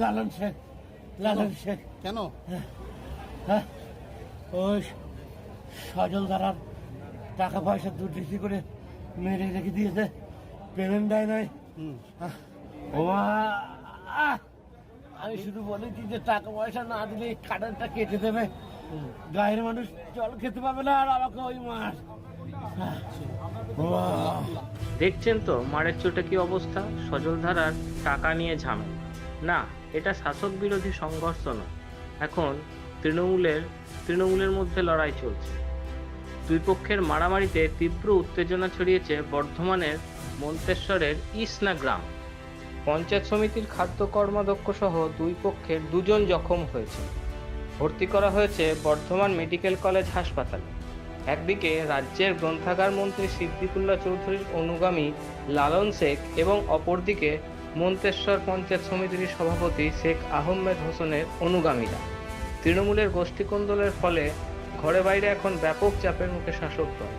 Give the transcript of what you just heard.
লালন শেখ লালন শেখ কেন? হ্যাঁ ওই সজল ধারার টাকা পয়সা দুর্নীতি করে মেরে রেখে দিয়েছে। পেমেন্ট দেয় নাই! আমি শুধু বলেছি যে টাকা পয়সা না দিলে এই কাটানটা কেটে দেবে। গায়ের মানুষ জল খেতে পাবে না আর আমাকে ওই মার। দেখছেন তো মারের চোটে কি অবস্থা? সজলধারার টাকা নিয়ে ঝামেলা। না, এটা শাসক বিরোধী সংঘর্ষ নয়। এখন তৃণমূলের তৃণমূলের মধ্যে লড়াই চলছে। দুই পক্ষের মারামারিতে তীব্র উত্তেজনা ছড়িয়েছে বর্ধমানের মন্তেশ্বরের ইসনা গ্রাম। পঞ্চায়েত সমিতির খাদ্য কর্মাধ্যক্ষ সহ দুই পক্ষের দুজন জখম হয়েছে। ভর্তি করা হয়েছে বর্ধমান মেডিকেল কলেজ হাসপাতালে। একদিকে রাজ্যের গ্রন্থাগার মন্ত্রী সিদ্দিকুল্লাহ চৌধুরীর অনুগামী লালন শেখ এবং অপরদিকে মন্তেশ্বর পঞ্চায়েত সমিতির সভাপতি শেখ আহমেদ হোসেনের অনুগামীরা। তৃণমূলের গোষ্ঠীকন্দলের ফলে ঘরে বাইরে এখন ব্যাপক চাপের মুখে শাসক দল